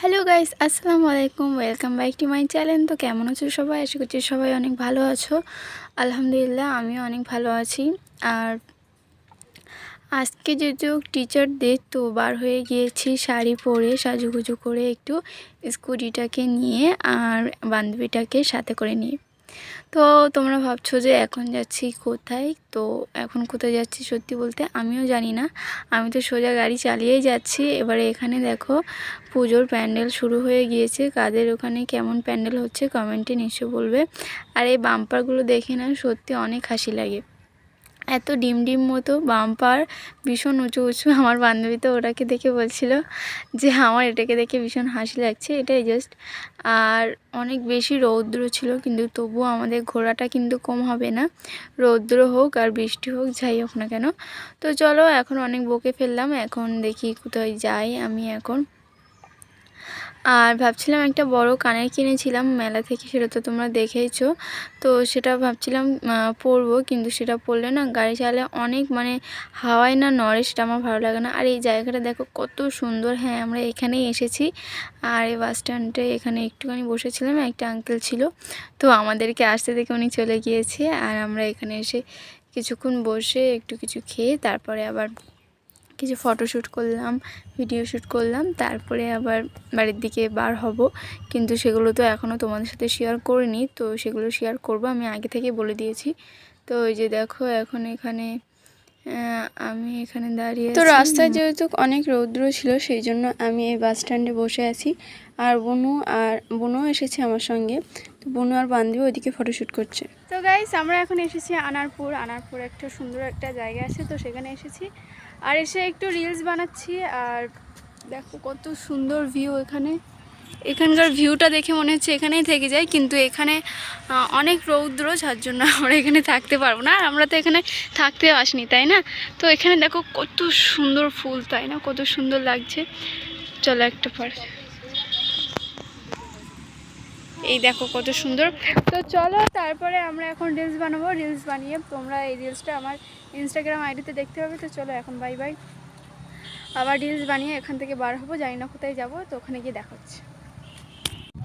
Hello guys আসসালামু আলাইকুম welcome back to my channel তো কেমন আছো সবাই? আশা করছি সবাই অনেক ভালো আছো। আলহামদুলিল্লাহ, আমিও অনেক ভালো আছি। আর আজকে যেহেতু টিচার ডে তো বার হয়ে গিয়েছি শাড়ি পরে, সাজুগুজু করে একটু স্কুটিটাকে নিয়ে আর বান্ধবীটাকে সাথে করে নিয়ে। তো তোমরা ভাবছ যে এখন যাচ্ছি কোথায়? তো এখন কোথায় যাচ্ছি সত্যি বলতে আমিও জানি না। আমি তো সোজা গাড়ি চালিয়েই যাচ্ছি। এবারে এখানে দেখো পুজোর প্যান্ডেল শুরু হয়ে গিয়েছে। কাদের ওখানে কেমন প্যান্ডেল হচ্ছে কমেন্টে নিশ্চয় বলবে। আর এই বাম্পারগুলো দেখে না সত্যি অনেক হাসি লাগে। এত ডিম ডিম মতো, বাম্পার, ভীষণ উঁচু উঁচু। আমার বান্ধবী তো ওটাকে দেখে বলছিল যে, আমার এটাকে দেখে ভীষণ হাসি লাগছে, এটাই জাস্ট আর অনেক বেশি রৌদ্র ছিল, কিন্তু তবুও আমাদের ঘোরাটা কিন্তু কম হবে না। রৌদ্র হোক আর বৃষ্টি হোক, যাই হোক না কেন। তো চলো, এখন অনেক বকে ফেললাম, এখন দেখি কোথায় যাই আমি এখন। আর ভাবছিলাম একটা বড় কানের কিনেছিলাম, মেলা থেকে সেটা তো তোমরা দেখেইছো। তো সেটা ভাবছিলাম পরবো, কিন্তু সেটা পরলে না গাড়ি চালালে অনেক মানে হাওয়ায় না নড়ে, সেটা আমার ভালো লাগে না। আর এই জায়গাটা দেখো কত সুন্দর হ্যাঁ আমরা এখানেই এসেছি। আর এই বাস স্ট্যান্ডে এখানে একটুখানি বসেছিলাম, একটা আঙ্কেল ছিল। তো আমাদেরকে আসতে দেখে উনি চলে গিয়েছে, আর আমরা এখানে এসে কিছুক্ষণ বসে একটু কিছু খেয়ে তারপরে আবার কিছু ফটোশ্যুট করলাম ভিডিও শ্যুট করলাম তারপরে আবার বাড়ির দিকে বার হব। কিন্তু সেগুলো তো এখনও তোমাদের সাথে শেয়ার করিনি তো সেগুলো শেয়ার করব। আমি আগে থেকে বলে দিয়েছি। তো ওই যে দেখো এখন এখানে আমি এখানে দাঁড়িয়ে তো রাস্তায় যেহেতু অনেক রৌদ্র ছিল সেই জন্য আমি এই বাস স্ট্যান্ডে বসে আছি। আর বনু আর বনু এসেছে আমার সঙ্গে। তো বনু আর বান্ধবী ওইদিকে ফটোশ্যুট করছে। তো গাইস আমরা এখন এসেছি আনারপুর। আনারপুর একটা সুন্দর একটা জায়গা আছে তো সেখানে এসেছি। আর এসে একটু রিলস বানাচ্ছি আর দেখো কত সুন্দর ভিউ এখানে। এখানকার ভিউটা দেখে মনে হচ্ছে এখানেই থেকে যাই কিন্তু এখানে অনেক রৌদ্র, যার জন্য আমরা এখানে থাকতে পারব না। আর আমরা তো এখানে থাকতে আসনি, তাই না? তো এখানে দেখো কত সুন্দর ফুল, তাই না? কত সুন্দর লাগছে। চলো একটা পর এই দেখো কত সুন্দর। তো চলো তারপরে আমরা এখন রিলস বানাবো। রিলস বানিয়ে তোমরা এই রিলসটা আমার ইনস্টাগ্রাম আইডিতে দেখতে পাবে। তো চলো এখন বাই বাই আবার রিলস বানিয়ে এখান থেকে বার হব। জানি না কোথায় যাব। তো ওখানে গিয়ে দেখা হচ্ছে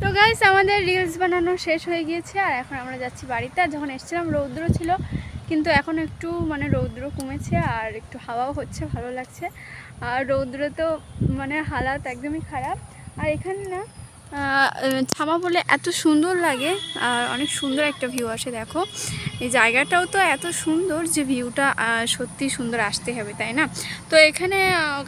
তো গাইস আমাদের রিলস বানানো শেষ হয়ে গিয়েছে। আর এখন আমরা যাচ্ছি বাড়িতে। আর যখন এসেছিলাম, রৌদ্র ছিল। কিন্তু এখন একটু মানে রৌদ্র কমেছে আর একটু হাওয়াও হচ্ছে, ভালো লাগছে। আর রৌদ্র তো মানে হালাত একদমই খারাপ। আর এখানে না ছামা বলে এত সুন্দর লাগে, আর অনেক সুন্দর একটা ভিউ আসে, দেখো। এই জায়গাটাও তো এত সুন্দর যে ভিউটা সত্যি সুন্দর আসতে হবে, তাই না? তো এখানে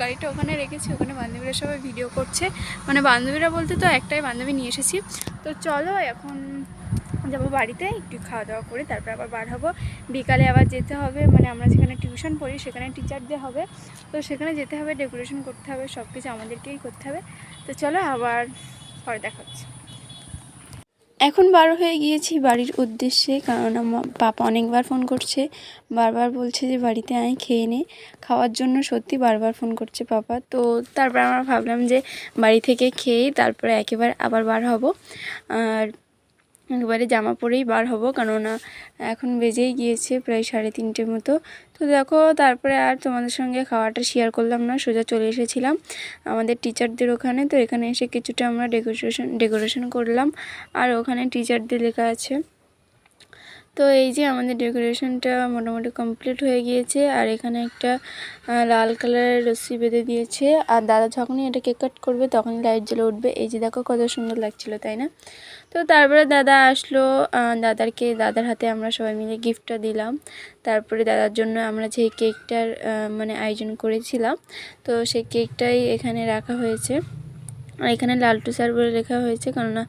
গাড়িটা ওখানে রেখেছি, ওখানে বান্ধবীরা সবাই ভিডিও করছে। মানে বান্ধবীরা বলতে তো একটাই বান্ধবী নিয়ে এসেছি। তো চলো, এখন যাব বাড়িতে, একটু খাওয়া দাওয়া করে, তারপর আবার বার হব। বিকালে আবার যেতে হবে মানে আমরা যেখানে টিউশন পড়ি, সেখানে টিচারদের হবে। তো সেখানে যেতে হবে ডেকোরেশন করতে হবে সব কিছু আমাদেরকেই করতে হবে। তো চলো আবার পরে দেখাচ্ছি। এখন বার হয়ে গিয়েছি বাড়ির উদ্দেশ্যে কারণ আমার পাপা অনেকবার ফোন করছে। বারবার বলছে যে, বাড়িতে আয়, খেয়ে নে। খাওয়ার জন্য সত্যি বারবার ফোন করছে পাপা। তো তারপর আমরা ভাবলাম যে, বাড়ি থেকে খেয়ে তারপরে একেবারে আবার বার হব। আর একেবারে জামা পরেই বার হব, কেননা এখন বেজেই গিয়েছে প্রায় সাড়ে তিনটের মতো। তো দেখো, তারপরে আর তোমাদের সঙ্গে খাওয়াটা শেয়ার করলাম না, সোজা চলে এসেছিলাম আমাদের টিচারদের ওখানে। তো এখানে এসে কিছুটা আমরা ডেকোরেশন ডেকোরেশন করলাম। আর ওখানে টিচারদের লেখা আছে। তো এই যে আমাদের ডেকোরেশনটা মোটামুটি কমপ্লিট হয়ে গিয়েছে, আর এখানে একটা লাল কালারের রশ্মি বেঁধে দিয়েছে। আর দাদা যখনই এটা কেক কাট করবে, তখনই লাইট জ্বলে উঠবে। এই যে দেখো কত সুন্দর লাগছিল, তাই না? তো তারপরে দাদা আসলো দাদারকে, দাদার হাতে আমরা সবাই মিলে গিফটটা দিলাম। তারপরে দাদার জন্য আমরা যে কেকটার মানে আয়োজন করেছিলাম, তো সেই কেকটাই এখানে রাখা হয়েছে। আর এখানে লালটু স্যার বলে লেখা হয়েছে, কেননা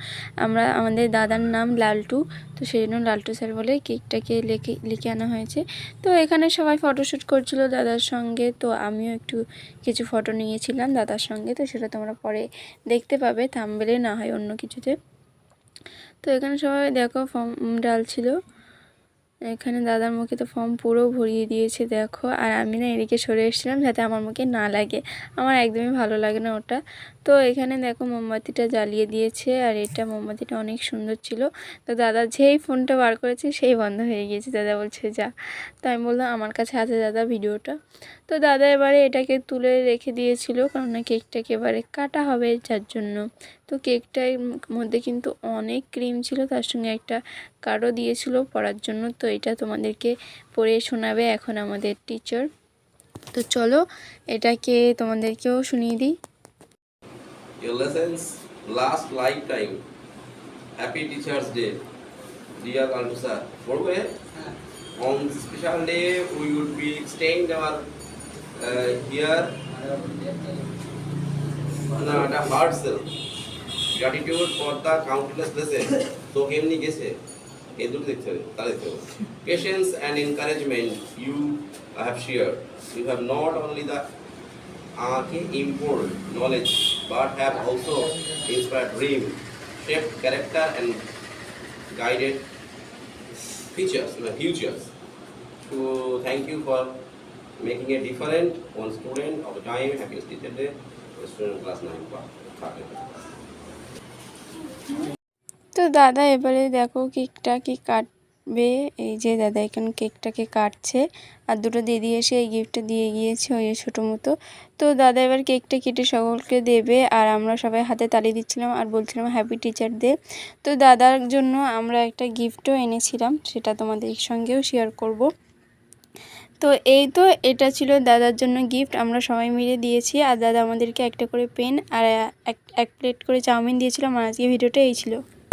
আমরা, আমাদের দাদার নাম লালটু, তো সেই জন্য লালটু স্যার বলে কেকটাকে লিখে লিখে আনা হয়েছে। তো এখানে সবাই ফটোশ্যুট করছিল দাদার সঙ্গে, তো আমিও একটু কিছু ফটো নিয়েছিলাম দাদার সঙ্গে, তো সেটা তোমরা পরে দেখতে পাবে, থামবেলে না হয় অন্য কিছুতে। তো এখানে সবাই দেখো, ফর্ম ডালছিল এখানে দাদার মুখে তো ফর্ম পুরো ভরিয়ে দিয়েছে, দেখো। আর আমি না এদিকে সরে এসেছিলাম যাতে আমার মুখে না লাগে। আমার একদমই ভালো লাগে না ওটা। তো এখানে দেখো মোমবাতিটা জ্বালিয়ে দিয়েছে, আর এটা মোমবাতিটা অনেক সুন্দর ছিল। তো দাদা যেই ফোনটা বার করেছে সেই বন্ধ হয়ে গিয়েছে, দাদা বলছে, যা। তো আমি বললাম, আমার কাছে আছে দাদা ভিডিওটা। তো দাদা এবারে এটাকে তুলে রেখে দিয়েছিল কারণ না কেকটাকে এবারে কাটা হবে যার জন্য। তো কেকটার মধ্যে কিন্তু অনেক ক্রিম ছিল তার সঙ্গে একটা কার্ডও দিয়েছিল পড়ার জন্য। তো এটা তোমাদেরকে পড়ে শোনাবে এখন আমাদের টিচার তো চলো এটাকে তোমাদেরকেও শুনিয়ে দিই। Last lifetime. Happy Teachers Day. Dear Kantu sir, পড়বে? On this special day, we would be staying our uh, here. না এটা heartfelt Gratitude for the countless lesson তো কেমনি গেছে এই দুটো দেখতে হবে তা দেখতে হবে patience and encouragement you have share you have not only the uh, import knowledge but have also inspired dream, shaped character and guided features, you know, futures. So thank you for making a different one student of the time, happiest teacher day, student class 9 part. তো দাদা, এবারে দেখো কেকটা কি কাটবে। এই যে দাদা, এখানে কেকটাকে কাটছে। আর দুটো দিদি এসে এই গিফটটা দিয়ে গিয়েছে ওই ছোটো মতো। তো দাদা, এবার কেকটা কেটে সকলকে দেবে। আর আমরা সবাই হাতে তালি দিচ্ছিলাম আর বলছিলাম হ্যাপি টিচার ডে তো দাদার জন্য আমরা একটা গিফটও এনেছিলাম, সেটা তোমাদের সঙ্গেও শেয়ার করব। তো এই তো এটা ছিল দাদার জন্য গিফট আমরা সবাই মিলে দিয়েছি। আর দাদা আমাদেরকে একটা করে পেন আর এক প্লেট করে চাউমিন দিয়েছিলাম আর আজকে ভিডিওটা এই ছিল।